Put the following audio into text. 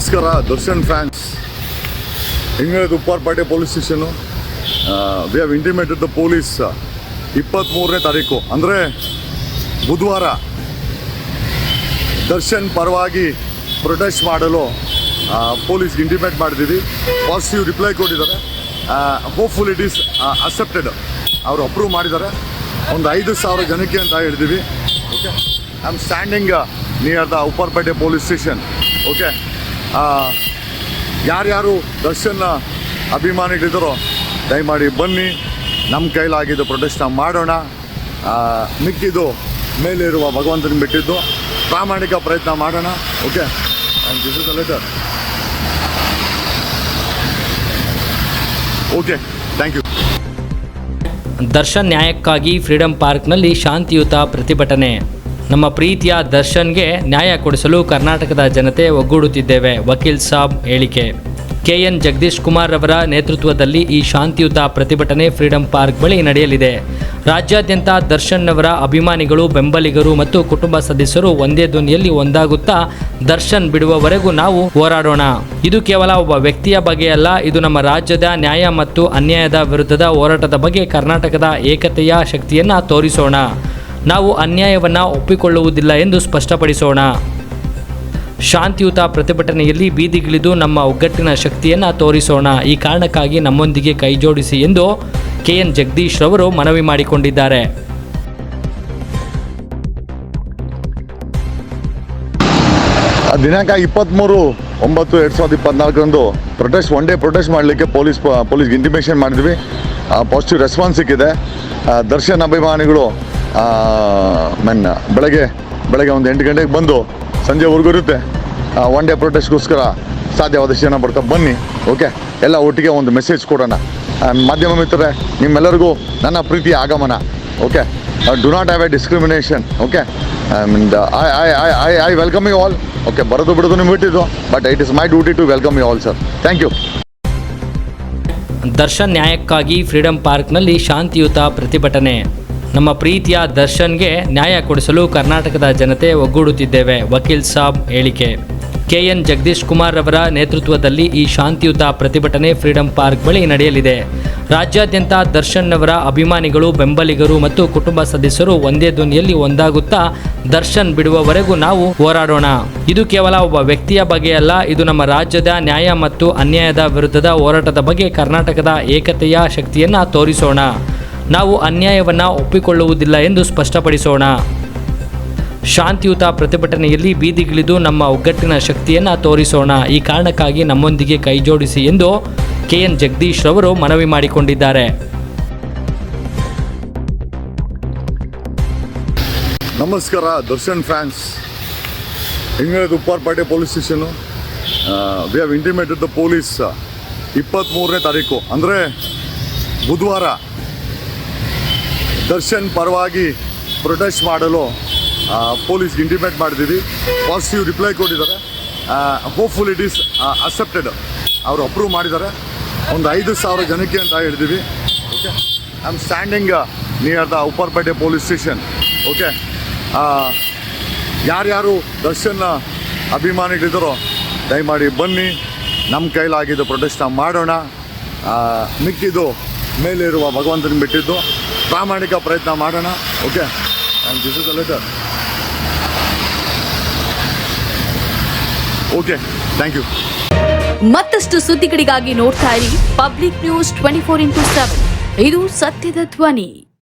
ನಮಸ್ಕಾರ, Darshan fans. England Upparpete police station. We have intimated the police ಇಪ್ಪತ್ತ್ಮೂರನೇ ತಾರೀಕು. ಅಂದರೆ ಬುಧವಾರ ದರ್ಶನ್ ಪರವಾಗಿ ಪ್ರೊಟೆಸ್ಟ್ ಮಾಡಲು ಪೊಲೀಸ್ ಇಂಟಿಮೇಟ್ ಮಾಡಿದ್ದೀವಿ. ಪಾಸಿಟಿವ್ ರಿಪ್ಲೈ ಕೊಟ್ಟಿದ್ದಾರೆ. ಹೋಪ್ಫುಲ್ ಇಟ್ ಈಸ್ ಅಕ್ಸೆಪ್ಟೆಡ್ ಅವರು ಅಪ್ರೂವ್ ಮಾಡಿದ್ದಾರೆ. ಒಂದು ಐದು ಸಾವಿರ ಜನಕ್ಕೆ ಅಂತ ಹೇಳಿದ್ದೀವಿ. Okay I am standing near the Upparpete police station okay ಯಾರ್ಯಾರು ದರ್ಶನ್ನ ಅಭಿಮಾನಿಗಳಿದ್ದಾರೋ, ದಯಮಾಡಿ ಬನ್ನಿ. ನಮ್ಮ ಕೈಲಾಗಿದ್ದು ಪ್ರೊಟೆಸ್ಟ್ನ ಮಾಡೋಣ. ಮಿಕ್ಕಿದ್ದು ಮೇಲಿರುವ ಭಗವಂತನ ಬಿಟ್ಟಿದ್ದು. ಪ್ರಾಮಾಣಿಕ ಪ್ರಯತ್ನ ಮಾಡೋಣ. Okay and this is a letter okay thank you Darshan ನ್ಯಾಯಕ್ಕಾಗಿ ಫ್ರೀಡಂ ಪಾರ್ಕ್ನಲ್ಲಿ ಶಾಂತಿಯುತ ಪ್ರತಿಭಟನೆ. ನಮ್ಮ ಪ್ರೀತಿಯ ದರ್ಶನ್ಗೆ ನ್ಯಾಯ ಕೊಡಿಸಲು ಕರ್ನಾಟಕದ ಜನತೆ ಒಗ್ಗೂಡುತ್ತಿದ್ದೇವೆ, ವಕೀಲ್ ಸಾಬ್ ಹೇಳಿಕೆ. ಕೆಎನ್ ಜಗದೀಶ್ ಕುಮಾರ್ ಅವರ ನೇತೃತ್ವದಲ್ಲಿ ಈ ಶಾಂತಿಯುತ ಪ್ರತಿಭಟನೆ ಫ್ರೀಡಂ ಪಾರ್ಕ್ ಬಳಿ ನಡೆಯಲಿದೆ. ರಾಜ್ಯಾದ್ಯಂತ ದರ್ಶನ್ ಅವರ ಅಭಿಮಾನಿಗಳು, ಬೆಂಬಲಿಗರು ಮತ್ತು ಕುಟುಂಬ ಸದಸ್ಯರು ಒಂದೇ ಧ್ವನಿಯಲ್ಲಿ ಒಂದಾಗುತ್ತಾ ದರ್ಶನ್ ಬಿಡುವವರೆಗೂ ನಾವು ಹೋರಾಡೋಣ. ಇದು ಕೇವಲ ಒಬ್ಬ ವ್ಯಕ್ತಿಯ ಬಗೆಯಲ್ಲ ಇದು ನಮ್ಮ ರಾಜ್ಯದ ನ್ಯಾಯ ಮತ್ತು ಅನ್ಯಾಯದ ವಿರುದ್ಧದ ಹೋರಾಟದ ಬಗ್ಗೆ ಕರ್ನಾಟಕದ ಏಕತೆಯ ಶಕ್ತಿಯನ್ನು ತೋರಿಸೋಣ. ನಾವು ಅನ್ಯಾಯವನ್ನು ಒಪ್ಪಿಕೊಳ್ಳುವುದಿಲ್ಲ ಎಂದು ಸ್ಪಷ್ಟಪಡಿಸೋಣ. ಶಾಂತಿಯುತ ಪ್ರತಿಭಟನೆಯಲ್ಲಿ ಬೀದಿಗಿಳಿದು ನಮ್ಮ ಒಗ್ಗಟ್ಟಿನ ಶಕ್ತಿಯನ್ನು ತೋರಿಸೋಣ. ಈ ಕಾರಣಕ್ಕಾಗಿ ನಮ್ಮೊಂದಿಗೆ ಕೈಜೋಡಿಸಿ ಎಂದು ಕೆಎನ್ ಜಗದೀಶ್ ರವರು ಮನವಿ ಮಾಡಿಕೊಂಡಿದ್ದಾರೆ. ದಿನಾಂಕ ಇಪ್ಪತ್ತ್ಮೂರು ಒಂಬತ್ತು ಎರಡು ಸಾವಿರದ ಇಪ್ಪತ್ನಾಲ್ಕರಂದು ಪ್ರೊಟೆಸ್ಟ್ ಒನ್ ಡೇ ಪ್ರೊಟೆಸ್ಟ್ ಮಾಡಲಿಕ್ಕೆ ಪೊಲೀಸ್, ಪೊಲೀಸ್ಗೆ ಇಂಟಿಮೇಷನ್ ಮಾಡಿದ್ವಿ. ಪಾಸಿಟಿವ್ ರೆಸ್ಪಾನ್ಸ್ ಸಿಕ್ಕಿದೆ. ದರ್ಶನ್ ಅಭಿಮಾನಿಗಳು ಮೆನ್ ಬೆಳಗ್ಗೆ ಬೆಳಗ್ಗೆ ಒಂದು ಎಂಟು ಗಂಟೆಗೆ ಬಂದು ಸಂಜೆವರೆಗೂ ಇರುತ್ತೆ. ಒನ್ ಡೇ ಪ್ರೊಟೆಸ್ಟ್ಗೋಸ್ಕರ ಸಾಧ್ಯವಾದಷ್ಟು ಜನ ಬರ್ತಾ ಬನ್ನಿ ಓಕೆ ಎಲ್ಲ ಒಟ್ಟಿಗೆ ಒಂದು ಮೆಸೇಜ್ ಕೊಡೋಣ. ಮಾಧ್ಯಮ ಮಿತ್ರರೆ, ನಿಮ್ಮೆಲ್ಲರಿಗೂ ನನ್ನ ಪ್ರೀತಿಯ ಆಗಮನ okay do not have a discrimination okay I I I I I welcome you all okay ಬರೋದು ಬಿಡೋದು ನಿಮ್ಗೆ ಬಿಟ್ಟಿದ್ದು but it is my duty to welcome you all sir thank you Darshan ನ್ಯಾಯಕ್ಕಾಗಿ ಫ್ರೀಡಂ ಪಾರ್ಕ್ನಲ್ಲಿ ಶಾಂತಿಯುತ ಪ್ರತಿಭಟನೆ. ನಮ್ಮ ಪ್ರೀತಿಯ ದರ್ಶನ್ಗೆ ನ್ಯಾಯ ಕೊಡಿಸಲು ಕರ್ನಾಟಕದ ಜನತೆ ಒಗ್ಗೂಡುತ್ತಿದ್ದೇವೆ. ವಕೀಲ್ ಸಾಬ್ ಹೇಳಿಕೆ. ಕೆಎನ್ ಜಗದೀಶ್ ಕುಮಾರ್ ಅವರ ನೇತೃತ್ವದಲ್ಲಿ ಈ ಶಾಂತಿಯುತ ಪ್ರತಿಭಟನೆ ಫ್ರೀಡಂ ಪಾರ್ಕ್ ಬಳಿ ನಡೆಯಲಿದೆ. ರಾಜ್ಯಾದ್ಯಂತ ದರ್ಶನ್ ಅವರ ಅಭಿಮಾನಿಗಳು, ಬೆಂಬಲಿಗರು ಮತ್ತು ಕುಟುಂಬ ಸದಸ್ಯರು ಒಂದೇ ಧ್ವನಿಯಲ್ಲಿ ಒಂದಾಗುತ್ತಾ ದರ್ಶನ್ ಬಿಡುವವರೆಗೂ ನಾವು ಹೋರಾಡೋಣ. ಇದು ಕೇವಲ ಒಬ್ಬ ವ್ಯಕ್ತಿಯ ಬಗೆಯಲ್ಲ ಇದು ನಮ್ಮ ರಾಜ್ಯದ ನ್ಯಾಯ ಮತ್ತು ಅನ್ಯಾಯದ ವಿರುದ್ಧದ ಹೋರಾಟದ ಬಗ್ಗೆ ಕರ್ನಾಟಕದ ಏಕತೆಯ ಶಕ್ತಿಯನ್ನು ತೋರಿಸೋಣ. ನಾವು ಅನ್ಯಾಯವನ್ನು ಒಪ್ಪಿಕೊಳ್ಳುವುದಿಲ್ಲ ಎಂದು ಸ್ಪಷ್ಟಪಡಿಸೋಣ. ಶಾಂತಿಯುತ ಪ್ರತಿಭಟನೆಯಲ್ಲಿ ಬೀದಿಗಿಳಿದು ನಮ್ಮ ಒಗ್ಗಟ್ಟಿನ ಶಕ್ತಿಯನ್ನು ತೋರಿಸೋಣ. ಈ ಕಾರಣಕ್ಕಾಗಿ ನಮ್ಮೊಂದಿಗೆ ಕೈಜೋಡಿಸಿ ಎಂದು ಕೆಎನ್ ಜಗದೀಶ್ ರವರು ಮನವಿ ಮಾಡಿಕೊಂಡಿದ್ದಾರೆ. ನಮಸ್ಕಾರ Darshan fans. England Upparpete police station we have intimated the police ಇಪ್ಪತ್ತ್ಮೂರನೇ ತಾರೀಕು. ಅಂದರೆ ಬುಧವಾರ ದರ್ಶನ್ ಪರವಾಗಿ ಪ್ರೊಟೆಸ್ಟ್ ಮಾಡಲು ಪೊಲೀಸ್ ಇಂಟಿಮೇಟ್ ಮಾಡಿದ್ದೀವಿ. ಪಾಸಿಟಿವ್ ರಿಪ್ಲೈ ಕೊಟ್ಟಿದ್ದಾರೆ. ಹೋಪ್ಫುಲ್ ಇಟ್ ಈಸ್ ಅಕ್ಸೆಪ್ಟೆಡ್ ಅವರು ಅಪ್ರೂವ್ ಮಾಡಿದ್ದಾರೆ. ಒಂದು ಐದು ಸಾವಿರ ಜನಕ್ಕೆ ಅಂತ ಹೇಳಿದ್ದೀವಿ. Okay I am standing near the Upparpete police station okay ಯಾರ್ಯಾರು ದರ್ಶನ್ ಅಭಿಮಾನಿಗಳಿದ್ದಾರೋ, ದಯಮಾಡಿ ಬನ್ನಿ. ನಮ್ಮ ಕೈಲಾಗಿದ್ದು ಪ್ರೊಟೆಸ್ಟ್ ಮಾಡೋಣ. ಮಿಕ್ಕಿದ್ದು ಮೇಲಿರುವ ಭಗವಂತನ ಬಿಟ್ಟಿದ್ದು. ಪ್ರಾಮಾಣಿಕ ಪ್ರಯತ್ನ ಮಾಡೋಣ, okay? And this is a letter okay thank you ಮತ್ತಷ್ಟು ಸುದ್ದಿಗಳಿಗಾಗಿ ನೋಡ್ತಾ ಇರಿ public news twenty four into seven. ಇದು ಸತ್ಯದ ಧ್ವನಿ.